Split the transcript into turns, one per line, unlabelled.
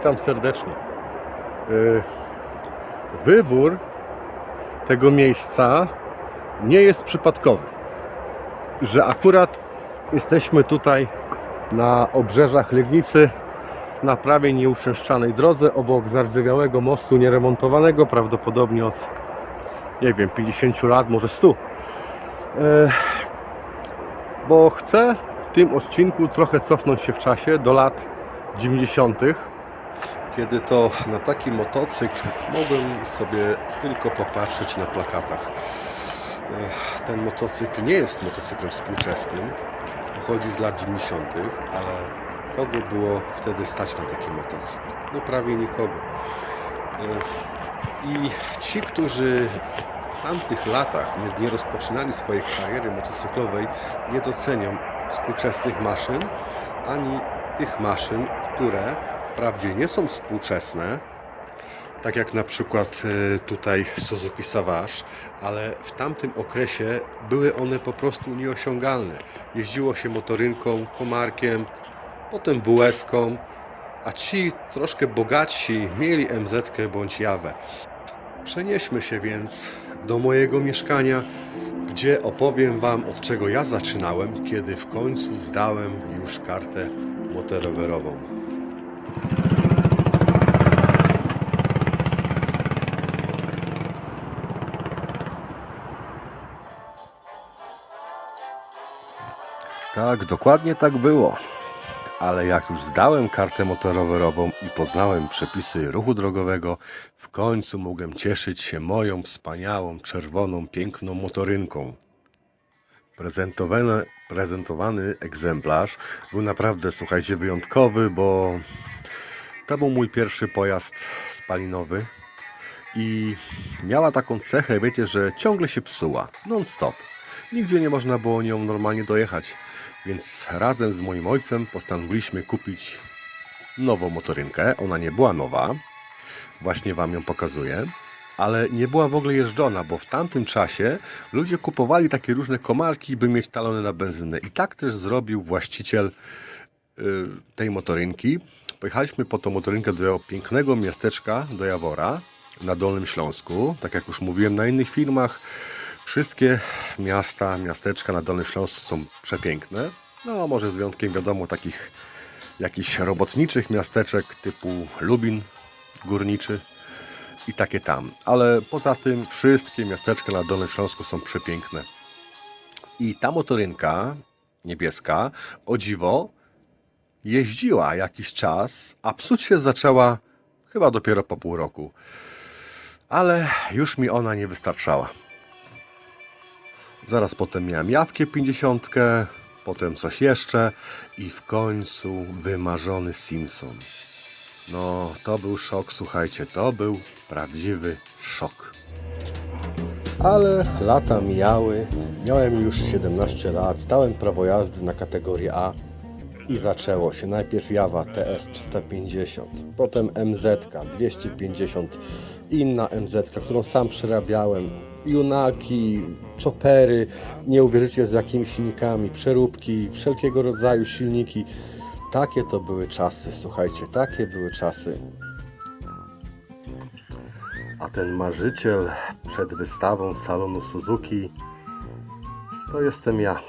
Witam serdecznie. Yy, Wybór tego miejsca nie jest przypadkowy. Że akurat jesteśmy tutaj na obrzeżach Legnicy na prawie nieuczęszczanej drodze obok zardzewiałego mostu nieremontowanego prawdopodobnie od nie wiem 50 lat, może 100. Yy, bo chcę w tym odcinku trochę cofnąć się w czasie do lat 90. Kiedy to na taki motocykl mogłem sobie tylko popatrzeć na plakatach. Ten motocykl nie jest motocyklem współczesnym, pochodzi z lat 90., ale kogo było wtedy stać na taki motocykl? No prawie nikogo. I ci, którzy w tamtych latach nie rozpoczynali swojej kariery motocyklowej, nie docenią współczesnych maszyn, ani tych maszyn, które wprawdzie nie są współczesne, tak jak na przykład e, tutaj Suzuki Savage, ale w tamtym okresie były one po prostu nieosiągalne. Jeździło się motorynką, komarkiem, potem WS-ką, a ci troszkę bogatsi mieli MZ bądź Jawę. Przenieśmy się więc do mojego mieszkania, gdzie opowiem Wam od czego ja zaczynałem, kiedy w końcu zdałem już kartę motorowerową. Tak, dokładnie tak było. Ale jak już zdałem kartę motorowerową i poznałem przepisy ruchu drogowego, w końcu mogłem cieszyć się moją wspaniałą, czerwoną, piękną motorynką. Prezentowany, prezentowany egzemplarz był naprawdę, słuchajcie, wyjątkowy, bo to był mój pierwszy pojazd spalinowy i miała taką cechę, wiecie, że ciągle się psuła, non-stop. Nigdzie nie można było nią normalnie dojechać, więc razem z moim ojcem postanowiliśmy kupić nową motorynkę. Ona nie była nowa, właśnie Wam ją pokazuję, ale nie była w ogóle jeżdżona, bo w tamtym czasie ludzie kupowali takie różne komarki, by mieć talony na benzynę. I tak też zrobił właściciel y, tej motorynki. Pojechaliśmy po tą motorynkę do pięknego miasteczka, do Jawora na Dolnym Śląsku. Tak jak już mówiłem na innych filmach, wszystkie miasta, miasteczka na Dolnym Śląsku są przepiękne. No, może z wyjątkiem wiadomo takich jakichś robotniczych miasteczek typu Lubin Górniczy i takie tam. Ale poza tym wszystkie miasteczka na Dolnym Śląsku są przepiękne. I ta motorynka niebieska, o dziwo, jeździła jakiś czas, a psuć się zaczęła chyba dopiero po pół roku. Ale już mi ona nie wystarczała. Zaraz potem miałem jawkę 50, potem coś jeszcze i w końcu wymarzony Simpson. No, to był szok, słuchajcie, to był prawdziwy szok. Ale lata mijały, miałem już 17 lat, zdałem prawo jazdy na kategorię A i zaczęło się. Najpierw Jawa TS 350, potem MZ 250, inna MZ, którą sam przerabiałem. Junaki, chopery, nie uwierzycie z jakimi silnikami, przeróbki, wszelkiego rodzaju silniki. Takie to były czasy, słuchajcie, takie były czasy. A ten marzyciel przed wystawą salonu Suzuki to jestem ja.